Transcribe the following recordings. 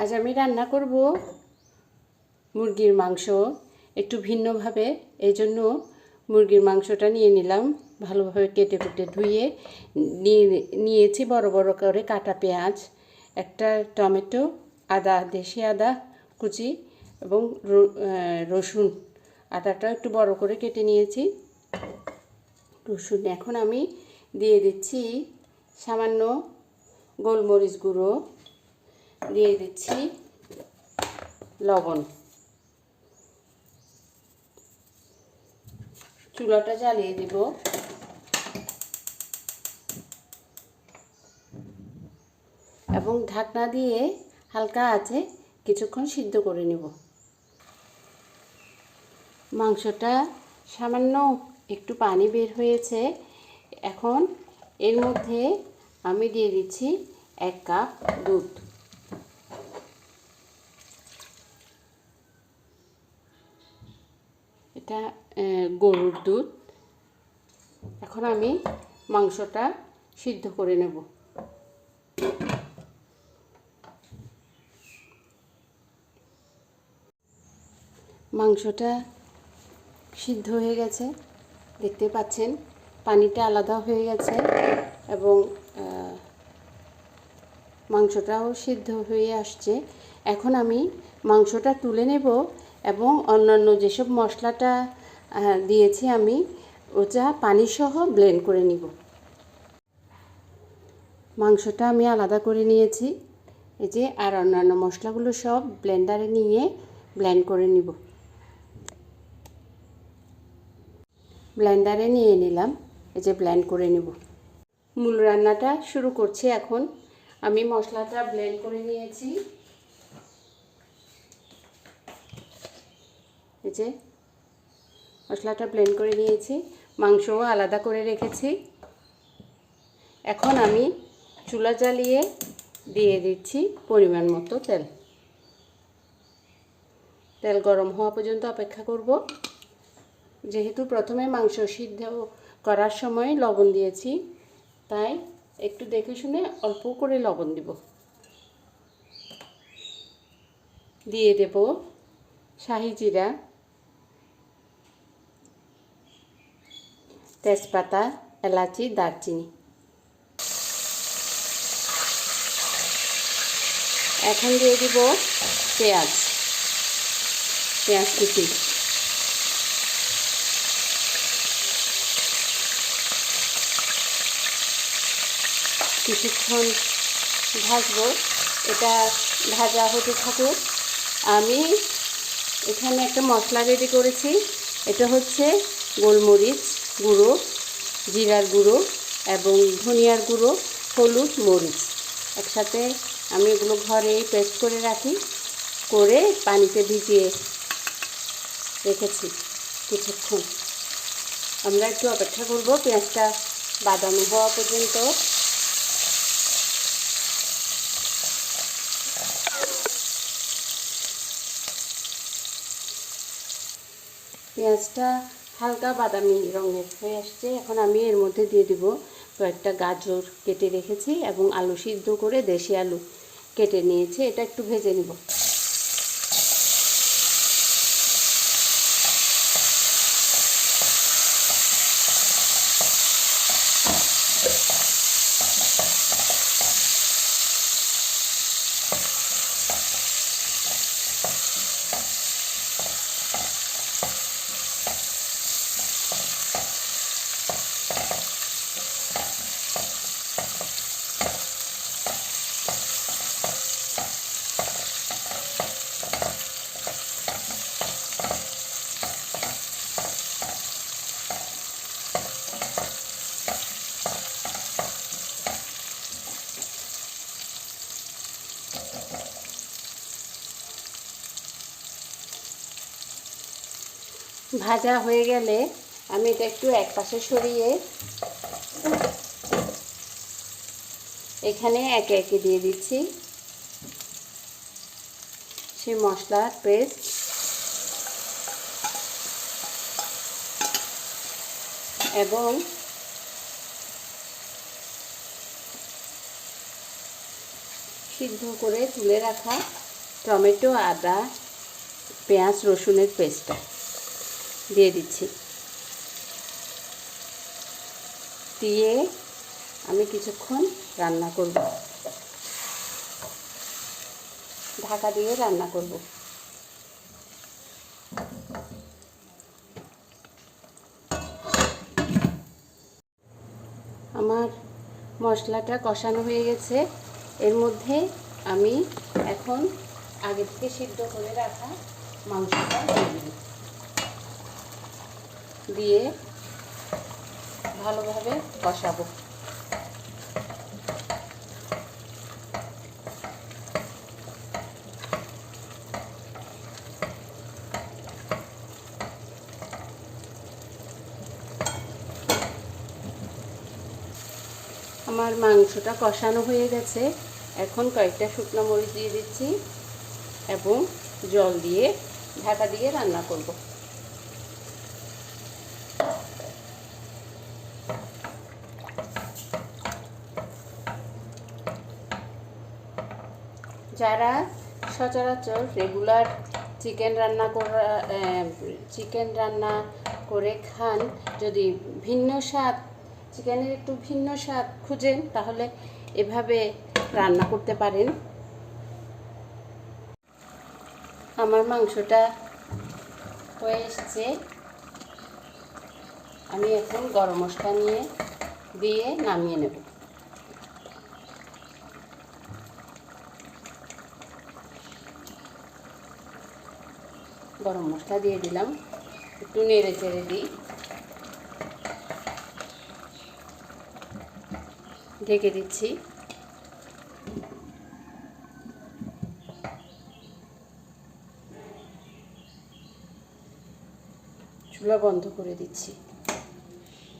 আজ আমি রান্না করব মুরগির মাংস। একটু ভিন্নভাবে এই জন্য মুরগির মাংসটা নিয়ে নিলাম। ভালোভাবে কেটে কুটে ধুয়ে নিয়ে নিয়েছি বড় বড় করে কাটা পেঁয়াজ, একটা টমেটো, আদা, দেশি আদা কুচি এবং রসুন। আদাটা একটু বড় করে কেটে নিয়েছি। রসুন এখন আমি দিয়ে দিচ্ছি সামান্য গোলমরিচ গুঁড়ো। দিয়ে দিচ্ছি লবণ। চুলাটা জ্বালিয়ে দিব। এবং ঢাকনা দিয়ে হালকা আছে কিছুক্ষণ সিদ্ধ করে নেব। মাংসটা সামান্য একটু পানি বের হয়েছে। এখন এর মধ্যে আমি দিয়ে দিচ্ছি এক কাপ দুধ। এটা গরুর দুধ। এখন আমি মাংসটা সিদ্ধ করে নেব। মাংসটা সিদ্ধ হয়ে গেছে। দেখতে পাচ্ছেন, পানিটা আলাদা হয়ে গেছে এবং মাংসটাও সিদ্ধ হয়ে আসছে। এখন আমি মাংসটা তুলে নেব এবং অন্যান্য যেসব মশলাটা দিয়েছি আমি, ওটা পানিসহ ব্লেন্ড করে নিব। মাংসটা আমি আলাদা করে নিয়েছি। এই যে, আর অন্যান্য মশলাগুলো সব ব্লেন্ডারে নিয়ে ব্লেন্ড করে নিব। ব্লেন্ডারে নিয়ে নিলাম। এই যে ব্লেন্ড করে নিব। মূল রান্নাটা শুরু করছি এখন। আমি মশলাটা ব্লেন্ড করে নিয়েছি। এই যে মশলাটা ব্লেন্ড করে নিয়েছি, মাংসও আলাদা করে রেখেছি। এখন আমি চুলা জ্বালিয়ে দিয়ে দিচ্ছি পরিমাণ মতো তেল। তেল গরম হওয়া পর্যন্ত অপেক্ষা করব। যেহেতু প্রথমে মাংস সিদ্ধ করার সময় লবণ দিয়েছি, তাই একটু দেখে শুনে অল্প করে লবণ দিব। দিয়ে দেব শাহি জিরা। তেজপাতা, এলাচি, দারচিনি। এখন দিয়ে দিব পেঁয়াজ। পেঁয়াজ কুচি। কিছুক্ষণ ভাজবো। এটা ভাজা হতে থাকুক। আমি এখানে একটা মশলা রেডি করেছি। এটা হচ্ছে গোলমরিচ। গুঁড়ো, জিরার গুঁড়ো এবং ধনিয়ার গুঁড়ো, হলুদ, মরিচ। একসাথে আমি এগুলো ঘরেই পেস্ট করে রাখি, করে পানিতে ভিজিয়ে রেখেছি কিছুক্ষণ। আমরা একটু অপেক্ষা করব, পেঁয়াজটা বাদামি হওয়া পর্যন্ত। পেঁয়াজটা হালকা বাদামি রঙের হয়ে আসছে। এখন আমি এর মধ্যে দিয়ে দিব কয়েকটা গাজর কেটে রেখেছি এবং আলু সিদ্ধ করে দেশি আলু কেটে নিয়েছি। এটা একটু ভেজে নিব। ভাজা হয়ে গেলে আমি এটা একটু এক পাশে সরিয়ে এখানে একে একে দিয়ে দিচ্ছি। সে মশলার পেস্ট এবং সিদ্ধ করে তুলে রাখা টমেটো, আদা, পেঁয়াজ, রসুনের পেস্টটা। দিয়ে দিচ্ছি। দিয়ে আমি কিছুক্ষণ রান্না করব। ঢাকা দিয়ে রান্না করব। আমার মশলাটা কষানো হয়ে গেছে। এর মধ্যে আমি এখন আগে থেকে সিদ্ধ করে রাখা মাংসটা দিয়ে দিই দিয়ে ভালোভাবে কষাবো। আমার মাংসটা কষানো হয়ে গেছে। এখন কয়েকটা শুকনো মরিচ দিয়ে দিচ্ছি এবং জল দিয়ে ঢাকা দিয়ে রান্না করব। যারা সচরাচর রেগুলার চিকেন রান্না করা চিকেন রান্না করে খান, যদি ভিন্ন স্বাদ, চিকেনের একটু ভিন্ন স্বাদ খুঁজেন, তাহলে এভাবে রান্না করতে পারেন। আমার মাংসটা হয়ে এসছে। আমি এখন গরম মশলা নিয়ে, দিয়ে নামিয়ে নেব। গরম মশলা দিয়ে দিলাম। একটু নেড়ে চেড়ে দিই। ঢেকে দিচ্ছি। চুলা বন্ধ করে দিচ্ছি।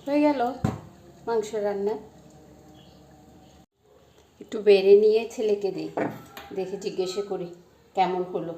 হয়ে গেল মাংস রান্না। একটু বেড়ে নিয়ে ছেলেকে দিই দেখে জিজ্ঞেসে করি কেমন হলো?